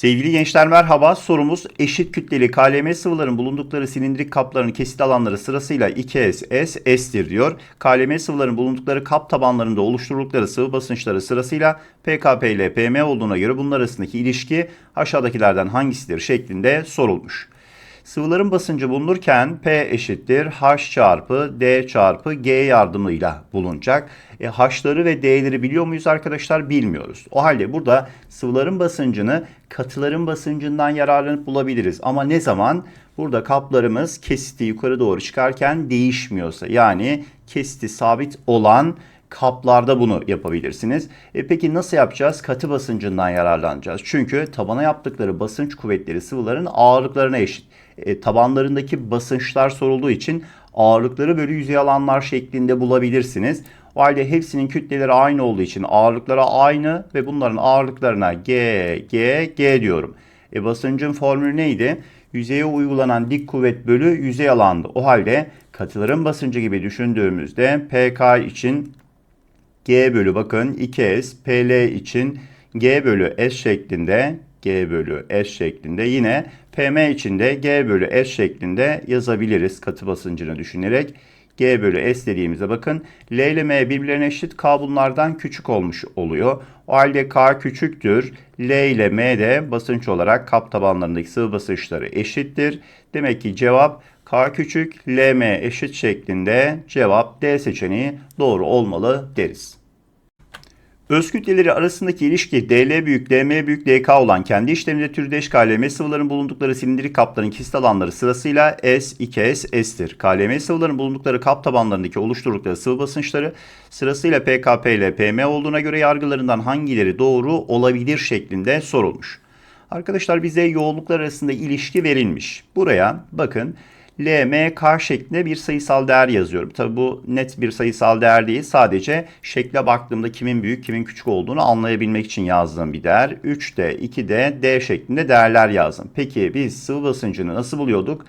Sevgili gençler merhaba. Sorumuz eşit kütleli KLM sıvıların bulundukları silindirik kapların kesit alanları sırasıyla 2S, S, S'tir diyor. KLM sıvıların bulundukları kap tabanlarında oluşturdukları sıvı basınçları sırasıyla PKP ile PM olduğuna göre bunlar arasındaki ilişki aşağıdakilerden hangisidir şeklinde sorulmuş. Sıvıların basıncı bulunurken P eşittir H çarpı D çarpı G yardımıyla bulunacak. E, H'ları ve D'leri biliyor muyuz arkadaşlar? Bilmiyoruz. O halde burada sıvıların basıncını katıların basıncından yararlanıp bulabiliriz. Ama ne zaman? Burada kaplarımız kesiti yukarı doğru çıkarken değişmiyorsa yani kesiti sabit olan kaplarda bunu yapabilirsiniz. E peki nasıl yapacağız? Katı basıncından yararlanacağız. Çünkü tabana yaptıkları basınç kuvvetleri sıvıların ağırlıklarına eşit. E, tabanlarındaki basınçlar sorulduğu için ağırlıkları bölü yüzey alanlar şeklinde bulabilirsiniz. O halde hepsinin kütleleri aynı olduğu için ağırlıkları aynı ve bunların ağırlıklarına G, G, G diyorum. E basıncın formülü neydi? Yüzeye uygulanan dik kuvvet bölü yüzey alandı. O halde katıların basıncı gibi düşündüğümüzde PK için G bölü bakın 2S, PL için G bölü S şeklinde G bölü S şeklinde yine PM için de G bölü S şeklinde yazabiliriz katı basıncını düşünerek. G bölü S dediğimizde bakın L ile M birbirlerine eşit K bunlardan küçük olmuş oluyor. O halde K küçüktür. L ile M de basınç olarak kap tabanlarındaki sıvı basınçları eşittir. Demek ki cevap K küçük, LM eşit şeklinde cevap D seçeneği doğru olmalı deriz. Öz kütleleri arasındaki ilişki DL büyük, DM büyük, DK olan kendi işleminde türdeş KLM sıvıların bulundukları silindirik kapların kesit alanları sırasıyla S, 2S, S'tir. KLM sıvıların bulundukları kap tabanlarındaki oluşturdukları sıvı basınçları sırasıyla PKP ile PM olduğuna göre yargılarından hangileri doğru olabilir şeklinde sorulmuş. Arkadaşlar bize yoğunluklar arasında ilişki verilmiş. Buraya bakın LMK şeklinde bir sayısal değer yazıyorum. Tabi bu net bir sayısal değer değil. Sadece şekle baktığımda kimin büyük kimin küçük olduğunu anlayabilmek için yazdığım bir değer. 3'de 2'de D şeklinde değerler yazdım. Peki biz sıvı basıncını nasıl buluyorduk?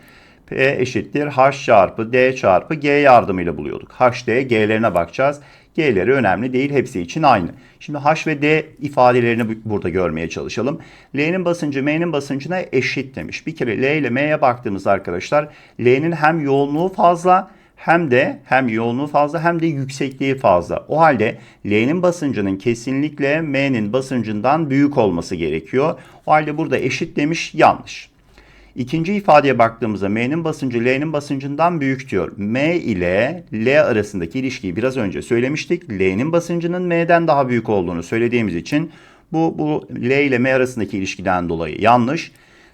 P eşittir H çarpı D çarpı G yardımıyla buluyorduk. HD G'lerine bakacağız. G'leri önemli değil. Hepsi için aynı. Şimdi H ve D ifadelerini burada görmeye çalışalım. L'nin basıncı M'nin basıncına eşit demiş. Bir kere L ile M'ye baktığımız arkadaşlar L'nin hem yoğunluğu fazla hem de hem yoğunluğu fazla hem de yüksekliği fazla. O halde L'nin basıncının kesinlikle M'nin basıncından büyük olması gerekiyor. O halde burada eşit demiş yanlış. İkinci ifadeye baktığımızda M'nin basıncı L'nin basıncından büyük diyor. M ile L arasındaki ilişkiyi biraz önce söylemiştik. L'nin basıncının M'den daha büyük olduğunu söylediğimiz için bu, bu L ile M arasındaki ilişkiden dolayı yanlış.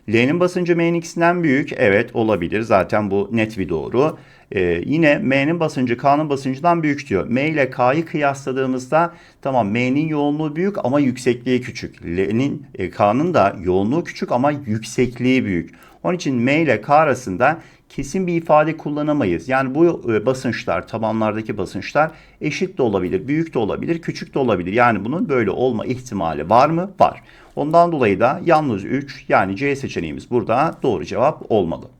L'nin basıncı M'nin ikisinden büyük. Evet olabilir. Zaten bu net bir doğru. Ee, yine M'nin basıncı K'nın basıncından büyük diyor. M ile K'yı kıyasladığımızda tamam M'nin yoğunluğu büyük ama yüksekliği küçük. L'nin e, K'nın da yoğunluğu küçük ama yüksekliği büyük. Onun için M ile K arasında kesin bir ifade kullanamayız. Yani bu e, basınçlar, tabanlardaki basınçlar eşit de olabilir, büyük de olabilir, küçük de olabilir. Yani bunun böyle olma ihtimali var mı? Var. Ondan dolayı da yalnız 3 yani C seçeneğimiz burada doğru cevap olmalı.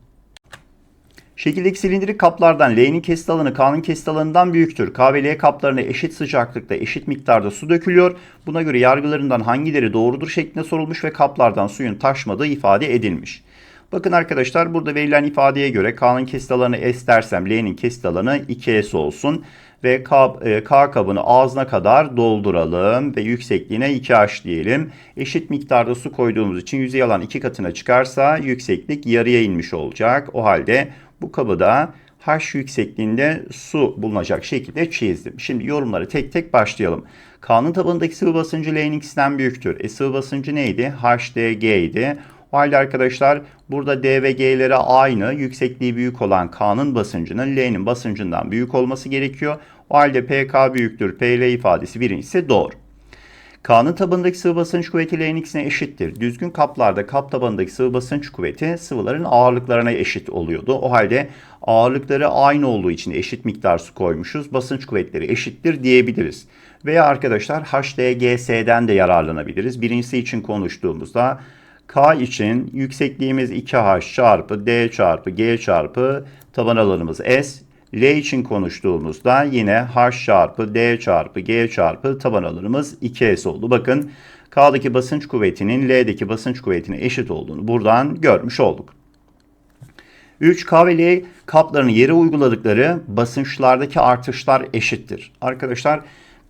Şekildeki silindirik kaplardan L'nin kesit alanı K'nın kesit alanından büyüktür. K ve L kaplarına eşit sıcaklıkta eşit miktarda su dökülüyor. Buna göre yargılarından hangileri doğrudur şeklinde sorulmuş ve kaplardan suyun taşmadığı ifade edilmiş. Bakın arkadaşlar burada verilen ifadeye göre K'nın kesit alanı S dersem L'nin kesit alanı 2S olsun. Ve K, e, K kabını ağzına kadar dolduralım ve yüksekliğine 2H diyelim. Eşit miktarda su koyduğumuz için yüzey alan 2 katına çıkarsa yükseklik yarıya inmiş olacak. O halde bu kabı da H yüksekliğinde su bulunacak şekilde çizdim. Şimdi yorumları tek tek başlayalım. K'nın tabanındaki sıvı basıncı L'nin ikisinden büyüktür. E sıvı basıncı neydi? HDG idi. O halde arkadaşlar burada D ve G'lere aynı yüksekliği büyük olan K'nın basıncının L'nin basıncından büyük olması gerekiyor. O halde PK büyüktür PL ifadesi birincisi doğru. K'nın tabanındaki sıvı basınç kuvveti L'nin eşittir. Düzgün kaplarda kap tabanındaki sıvı basınç kuvveti sıvıların ağırlıklarına eşit oluyordu. O halde ağırlıkları aynı olduğu için eşit miktar su koymuşuz. Basınç kuvvetleri eşittir diyebiliriz. Veya arkadaşlar HDGS'den de yararlanabiliriz. Birincisi için konuştuğumuzda K için yüksekliğimiz 2H çarpı D çarpı G çarpı taban alanımız S. L için konuştuğumuzda yine H çarpı D çarpı G çarpı taban alanımız 2S oldu. Bakın K'daki basınç kuvvetinin L'deki basınç kuvvetine eşit olduğunu buradan görmüş olduk. 3 K ve L kaplarının yere uyguladıkları basınçlardaki artışlar eşittir. Arkadaşlar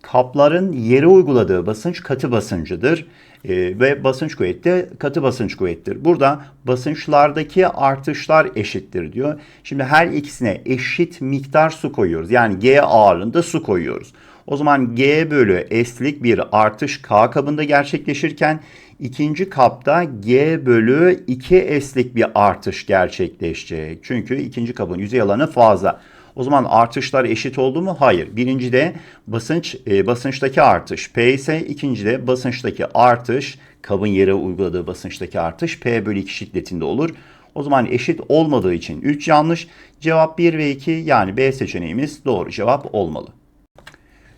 kapların yere uyguladığı basınç katı basıncıdır. Ee, ve basınç kuvveti de katı basınç kuvvettir. Burada basınçlardaki artışlar eşittir diyor. Şimdi her ikisine eşit miktar su koyuyoruz. Yani G ağırlığında su koyuyoruz. O zaman G bölü S'lik bir artış K kabında gerçekleşirken ikinci kapta G bölü 2 S'lik bir artış gerçekleşecek. Çünkü ikinci kabın yüzey alanı fazla. O zaman artışlar eşit oldu mu? Hayır. Birincide basınç e, basınçtaki artış P ise ikincide basınçtaki artış kabın yere uyguladığı basınçtaki artış P bölü 2 şiddetinde olur. O zaman eşit olmadığı için 3 yanlış. Cevap 1 ve 2 yani B seçeneğimiz doğru cevap olmalı.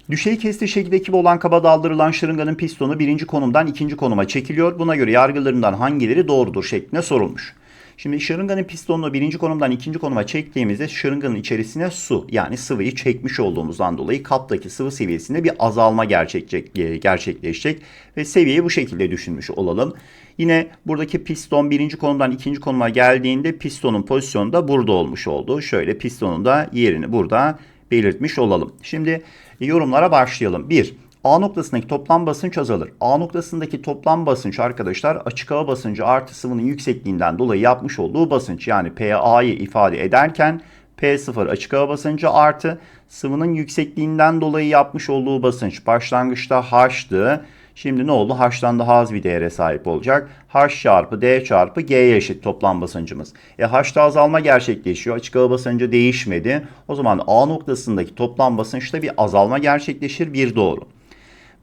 Düşey kesti şekildeki olan kaba daldırılan şırınganın pistonu birinci konumdan ikinci konuma çekiliyor. Buna göre yargılarından hangileri doğrudur şeklinde sorulmuş. Şimdi şırınganın pistonunu birinci konumdan ikinci konuma çektiğimizde şırınganın içerisine su yani sıvıyı çekmiş olduğumuzdan dolayı kaptaki sıvı seviyesinde bir azalma gerçekleşecek ve seviyeyi bu şekilde düşünmüş olalım. Yine buradaki piston birinci konumdan ikinci konuma geldiğinde pistonun pozisyonu da burada olmuş oldu. Şöyle pistonun da yerini burada belirtmiş olalım. Şimdi yorumlara başlayalım. 1. A noktasındaki toplam basınç azalır. A noktasındaki toplam basınç arkadaşlar açık hava basıncı artı sıvının yüksekliğinden dolayı yapmış olduğu basınç. Yani PA'yı ifade ederken P0 açık hava basıncı artı sıvının yüksekliğinden dolayı yapmış olduğu basınç. Başlangıçta H'tı. Şimdi ne oldu? H'tan daha az bir değere sahip olacak. H çarpı D çarpı G'ye eşit toplam basıncımız. E H'ta azalma gerçekleşiyor. Açık hava basıncı değişmedi. O zaman A noktasındaki toplam basınçta bir azalma gerçekleşir. Bir doğru.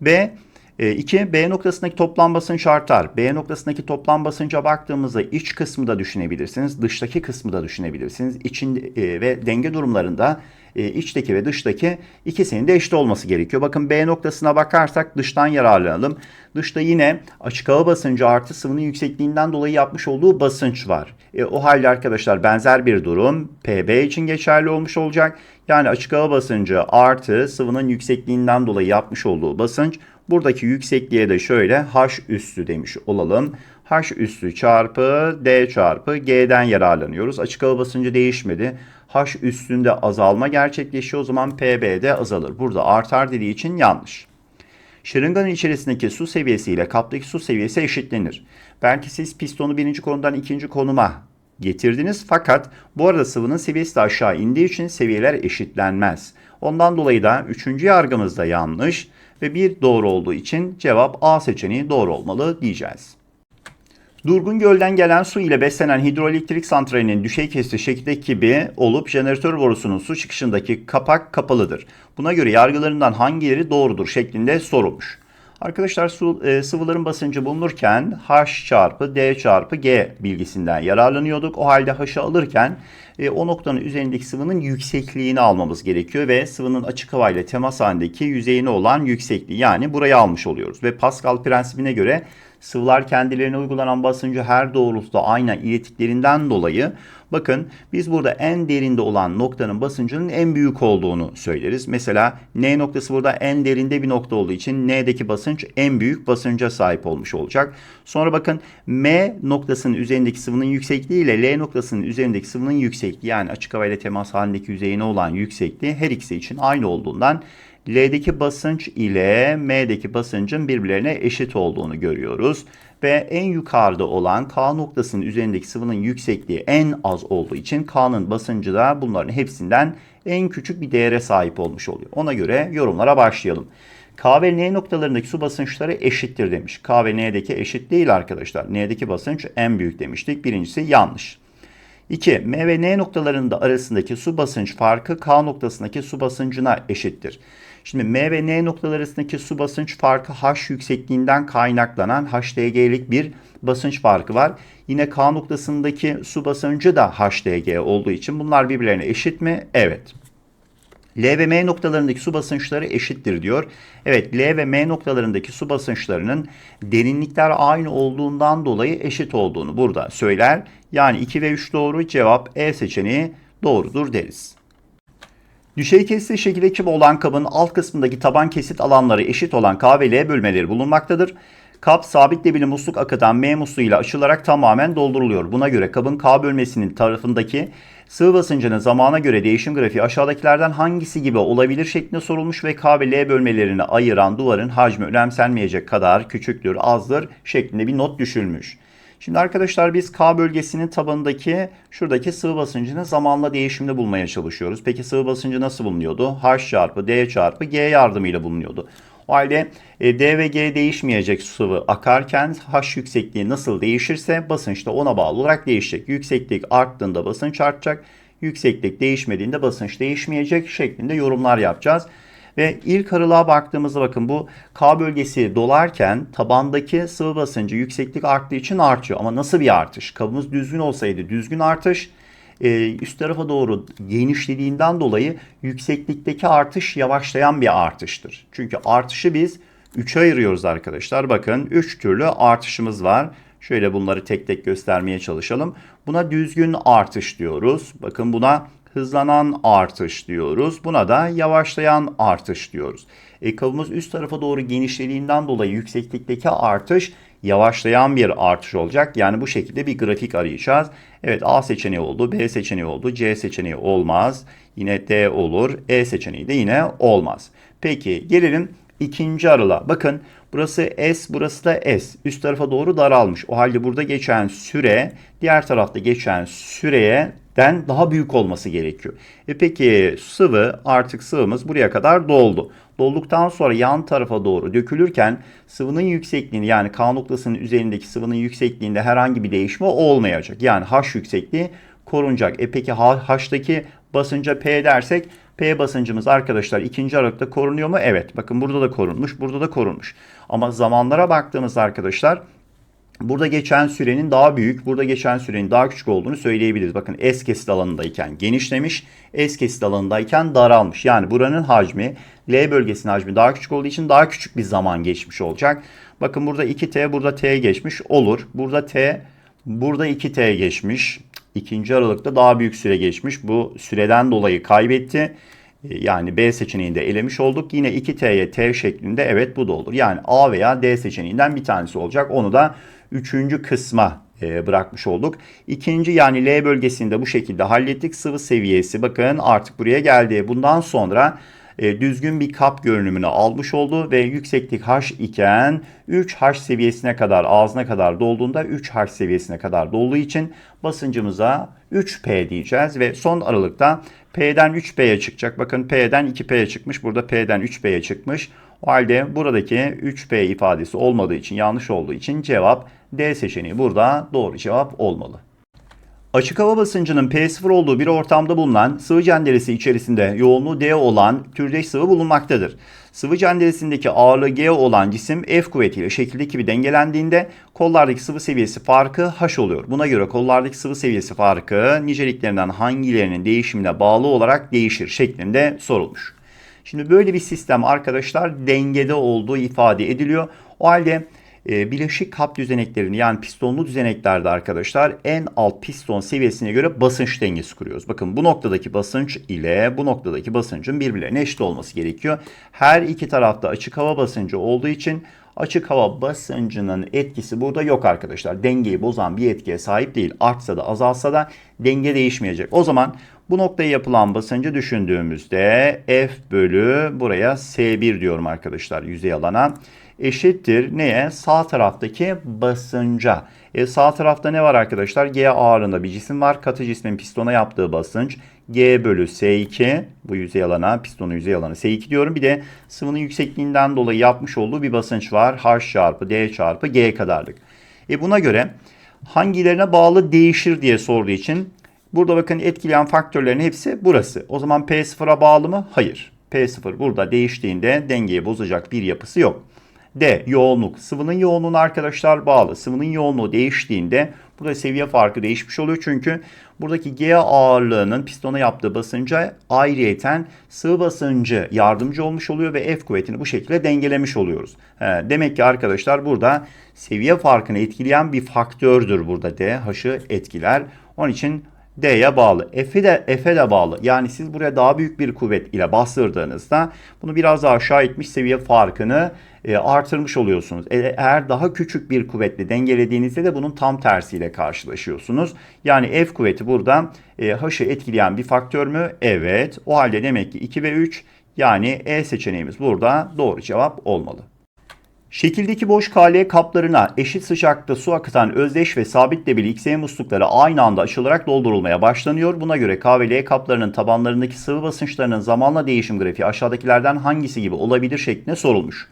B 2. E, B noktasındaki toplam basınç artar. B noktasındaki toplam basınca baktığımızda iç kısmı da düşünebilirsiniz. Dıştaki kısmı da düşünebilirsiniz. İçin e, ve denge durumlarında e, içteki ve dıştaki ikisinin de eşit olması gerekiyor. Bakın B noktasına bakarsak dıştan yararlanalım. Dışta yine açık hava basıncı artı sıvının yüksekliğinden dolayı yapmış olduğu basınç var. E, o halde arkadaşlar benzer bir durum PB için geçerli olmuş olacak. Yani açık hava basıncı artı sıvının yüksekliğinden dolayı yapmış olduğu basınç. Buradaki yüksekliğe de şöyle H üstü demiş olalım. H üstü çarpı D çarpı G'den yararlanıyoruz. Açık hava basıncı değişmedi. H üstünde azalma gerçekleşiyor. O zaman PB de azalır. Burada artar dediği için yanlış. Şırınganın içerisindeki su seviyesi ile kaptaki su seviyesi eşitlenir. Belki siz pistonu birinci konumdan ikinci konuma getirdiniz fakat bu arada sıvının seviyesi de aşağı indiği için seviyeler eşitlenmez. Ondan dolayı da üçüncü yargımız da yanlış ve bir doğru olduğu için cevap A seçeneği doğru olmalı diyeceğiz. Durgun Göl'den gelen su ile beslenen hidroelektrik santralinin düşey kesti şekildeki gibi olup jeneratör borusunun su çıkışındaki kapak kapalıdır. Buna göre yargılarından hangileri doğrudur şeklinde sorulmuş. Arkadaşlar su, e, sıvıların basıncı bulunurken H çarpı D çarpı G bilgisinden yararlanıyorduk. O halde H'ı alırken e, o noktanın üzerindeki sıvının yüksekliğini almamız gerekiyor ve sıvının açık havayla temas halindeki yüzeyine olan yüksekliği yani burayı almış oluyoruz. Ve Pascal prensibine göre sıvılar kendilerine uygulanan basıncı her doğrultuda aynen iletiklerinden dolayı bakın biz burada en derinde olan noktanın basıncının en büyük olduğunu söyleriz. Mesela N noktası burada en derinde bir nokta olduğu için N'deki basınç en büyük basınca sahip olmuş olacak. Sonra bakın M noktasının üzerindeki sıvının yüksekliği ile L noktasının üzerindeki sıvının yüksekliği yani açık havayla temas halindeki yüzeyine olan yüksekliği her ikisi için aynı olduğundan L'deki basınç ile M'deki basıncın birbirlerine eşit olduğunu görüyoruz. Ve en yukarıda olan K noktasının üzerindeki sıvının yüksekliği en az olduğu için K'nın basıncı da bunların hepsinden en küçük bir değere sahip olmuş oluyor. Ona göre yorumlara başlayalım. K ve N noktalarındaki su basınçları eşittir demiş. K ve N'deki eşit değil arkadaşlar. N'deki basınç en büyük demiştik. Birincisi yanlış. 2. M ve N noktalarında arasındaki su basınç farkı K noktasındaki su basıncına eşittir. Şimdi M ve N noktaları arasındaki su basınç farkı H yüksekliğinden kaynaklanan HDG'lik bir basınç farkı var. Yine K noktasındaki su basıncı da HDG olduğu için bunlar birbirlerine eşit mi? Evet. L ve M noktalarındaki su basınçları eşittir diyor. Evet L ve M noktalarındaki su basınçlarının derinlikler aynı olduğundan dolayı eşit olduğunu burada söyler. Yani 2 ve 3 doğru cevap E seçeneği doğrudur deriz. Düşey kesitli şekilde kim olan kabın alt kısmındaki taban kesit alanları eşit olan K ve L bölmeleri bulunmaktadır. Kap sabit debili musluk akıtan M musluğuyla açılarak tamamen dolduruluyor. Buna göre kabın K bölmesinin tarafındaki sıvı basıncının zamana göre değişim grafiği aşağıdakilerden hangisi gibi olabilir şeklinde sorulmuş ve K ve L bölmelerini ayıran duvarın hacmi önemsenmeyecek kadar küçüktür, azdır şeklinde bir not düşülmüş. Şimdi arkadaşlar biz K bölgesinin tabanındaki şuradaki sıvı basıncını zamanla değişimde bulmaya çalışıyoruz. Peki sıvı basıncı nasıl bulunuyordu? H çarpı D çarpı G yardımıyla bulunuyordu. O halde e, D ve G değişmeyecek sıvı akarken H yüksekliği nasıl değişirse basınç da ona bağlı olarak değişecek. Yükseklik arttığında basınç artacak. Yükseklik değişmediğinde basınç değişmeyecek şeklinde yorumlar yapacağız. Ve ilk aralığa baktığımızda bakın bu K bölgesi dolarken tabandaki sıvı basıncı yükseklik arttığı için artıyor. Ama nasıl bir artış? Kabımız düzgün olsaydı düzgün artış. Ee, üst tarafa doğru genişlediğinden dolayı yükseklikteki artış yavaşlayan bir artıştır. Çünkü artışı biz 3'e ayırıyoruz arkadaşlar. Bakın 3 türlü artışımız var. Şöyle bunları tek tek göstermeye çalışalım. Buna düzgün artış diyoruz. Bakın buna hızlanan artış diyoruz. Buna da yavaşlayan artış diyoruz. E, kabımız üst tarafa doğru genişlediğinden dolayı yükseklikteki artış yavaşlayan bir artış olacak. Yani bu şekilde bir grafik arayacağız. Evet A seçeneği oldu, B seçeneği oldu, C seçeneği olmaz. Yine D olur, E seçeneği de yine olmaz. Peki gelelim ikinci aralığa. Bakın burası S, burası da S. Üst tarafa doğru daralmış. O halde burada geçen süre diğer tarafta geçen süreye den daha büyük olması gerekiyor. E peki sıvı artık sıvımız buraya kadar doldu. Dolduktan sonra yan tarafa doğru dökülürken sıvının yüksekliğini yani K noktasının üzerindeki sıvının yüksekliğinde herhangi bir değişme olmayacak. Yani H yüksekliği korunacak. E peki H'daki basınca P dersek P basıncımız arkadaşlar ikinci aralıkta korunuyor mu? Evet. Bakın burada da korunmuş, burada da korunmuş. Ama zamanlara baktığımızda arkadaşlar Burada geçen sürenin daha büyük, burada geçen sürenin daha küçük olduğunu söyleyebiliriz. Bakın S kesit alanındayken genişlemiş, S kesit alanındayken daralmış. Yani buranın hacmi, L bölgesinin hacmi daha küçük olduğu için daha küçük bir zaman geçmiş olacak. Bakın burada 2T, burada T geçmiş olur. Burada T, burada 2T geçmiş. İkinci aralıkta daha büyük süre geçmiş. Bu süreden dolayı kaybetti. Yani B seçeneğinde elemiş olduk. Yine 2T'ye T şeklinde evet bu da olur. Yani A veya D seçeneğinden bir tanesi olacak. Onu da üçüncü kısma e, bırakmış olduk. İkinci yani L bölgesinde bu şekilde hallettik. Sıvı seviyesi bakın artık buraya geldi. Bundan sonra e, düzgün bir kap görünümünü almış oldu ve yükseklik H iken 3H seviyesine kadar ağzına kadar dolduğunda 3H seviyesine kadar dolduğu için basıncımıza 3P diyeceğiz ve son aralıkta P'den 3P'ye çıkacak. Bakın P'den 2P'ye çıkmış. Burada P'den 3P'ye çıkmış. O halde buradaki 3P ifadesi olmadığı için yanlış olduğu için cevap D seçeneği burada doğru cevap olmalı. Açık hava basıncının P0 olduğu bir ortamda bulunan sıvı cenderesi içerisinde yoğunluğu D olan türdeş sıvı bulunmaktadır. Sıvı cenderesindeki ağırlığı G olan cisim F kuvvetiyle şekildeki gibi dengelendiğinde kollardaki sıvı seviyesi farkı H oluyor. Buna göre kollardaki sıvı seviyesi farkı niceliklerinden hangilerinin değişimine bağlı olarak değişir şeklinde sorulmuş. Şimdi böyle bir sistem arkadaşlar dengede olduğu ifade ediliyor. O halde e, bileşik kap düzeneklerini yani pistonlu düzeneklerde arkadaşlar en alt piston seviyesine göre basınç dengesi kuruyoruz. Bakın bu noktadaki basınç ile bu noktadaki basıncın birbirlerine eşit olması gerekiyor. Her iki tarafta açık hava basıncı olduğu için açık hava basıncının etkisi burada yok arkadaşlar. Dengeyi bozan bir etkiye sahip değil. Artsa da azalsa da denge değişmeyecek. O zaman bu noktaya yapılan basıncı düşündüğümüzde F bölü buraya S1 diyorum arkadaşlar yüzey alana eşittir neye? Sağ taraftaki basınca. E, sağ tarafta ne var arkadaşlar? G ağırlığında bir cisim var. Katı cismin pistona yaptığı basınç G bölü S2 bu yüzey alana, pistonun yüzey alanı S2 diyorum. Bir de sıvının yüksekliğinden dolayı yapmış olduğu bir basınç var. H çarpı D çarpı G kadarlık. E buna göre hangilerine bağlı değişir diye sorduğu için burada bakın etkileyen faktörlerin hepsi burası. O zaman P0'a bağlı mı? Hayır. P0 burada değiştiğinde dengeyi bozacak bir yapısı yok. D. Yoğunluk. Sıvının yoğunluğuna arkadaşlar bağlı. Sıvının yoğunluğu değiştiğinde burada seviye farkı değişmiş oluyor. Çünkü buradaki G ağırlığının pistona yaptığı basınca ayrıyeten sıvı basıncı yardımcı olmuş oluyor ve F kuvvetini bu şekilde dengelemiş oluyoruz. demek ki arkadaşlar burada seviye farkını etkileyen bir faktördür burada D. H'ı etkiler. Onun için D'ye bağlı. F'e de, F'e de bağlı. Yani siz buraya daha büyük bir kuvvet ile bastırdığınızda bunu biraz daha aşağı itmiş seviye farkını e, artırmış oluyorsunuz. E, eğer daha küçük bir kuvvetle dengelediğinizde de bunun tam tersiyle karşılaşıyorsunuz. Yani F kuvveti burada e, H'ı etkileyen bir faktör mü? Evet. O halde demek ki 2 ve 3 yani E seçeneğimiz burada doğru cevap olmalı. Şekildeki boş KL kaplarına eşit sıcaklıkta su akıtan özdeş ve sabit debili XY muslukları aynı anda açılarak doldurulmaya başlanıyor. Buna göre K kaplarının tabanlarındaki sıvı basınçlarının zamanla değişim grafiği aşağıdakilerden hangisi gibi olabilir şeklinde sorulmuş.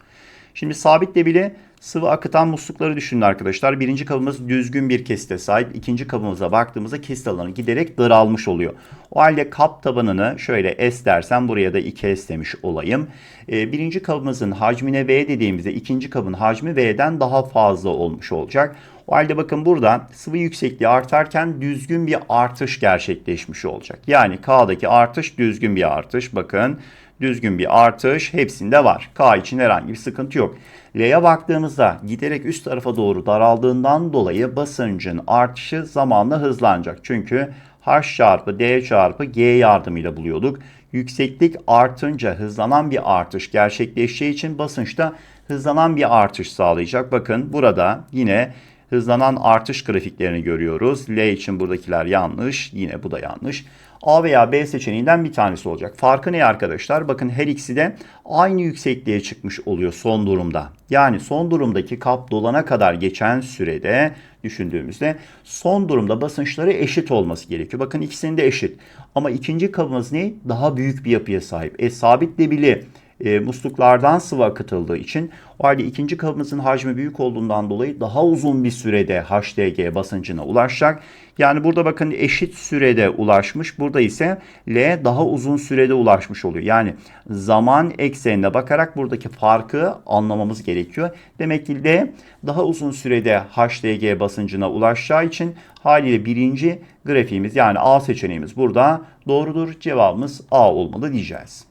Şimdi sabit debili sıvı akıtan muslukları düşünün arkadaşlar. Birinci kabımız düzgün bir kesite sahip. İkinci kabımıza baktığımızda kesit alanı giderek daralmış oluyor. O halde kap tabanını şöyle S dersem buraya da 2S demiş olayım. Ee, birinci kabımızın hacmine V dediğimizde ikinci kabın hacmi V'den daha fazla olmuş olacak. O halde bakın burada sıvı yüksekliği artarken düzgün bir artış gerçekleşmiş olacak. Yani K'daki artış düzgün bir artış. Bakın düzgün bir artış hepsinde var. K için herhangi bir sıkıntı yok. L'ye baktığımızda giderek üst tarafa doğru daraldığından dolayı basıncın artışı zamanla hızlanacak. Çünkü H çarpı D çarpı G yardımıyla buluyorduk. Yükseklik artınca hızlanan bir artış gerçekleşeceği için basınçta hızlanan bir artış sağlayacak. Bakın burada yine hızlanan artış grafiklerini görüyoruz. L için buradakiler yanlış. Yine bu da yanlış. A veya B seçeneğinden bir tanesi olacak. Farkı ne arkadaşlar? Bakın her ikisi de aynı yüksekliğe çıkmış oluyor son durumda. Yani son durumdaki kap dolana kadar geçen sürede düşündüğümüzde son durumda basınçları eşit olması gerekiyor. Bakın ikisinin de eşit. Ama ikinci kabımız ne? Daha büyük bir yapıya sahip. E sabit debili e, musluklardan sıvı akıtıldığı için o halde ikinci kabımızın hacmi büyük olduğundan dolayı daha uzun bir sürede HDG basıncına ulaşacak. Yani burada bakın eşit sürede ulaşmış. Burada ise L daha uzun sürede ulaşmış oluyor. Yani zaman eksenine bakarak buradaki farkı anlamamız gerekiyor. Demek ki L daha uzun sürede HDG basıncına ulaşacağı için haliyle birinci grafiğimiz yani A seçeneğimiz burada doğrudur. Cevabımız A olmalı diyeceğiz.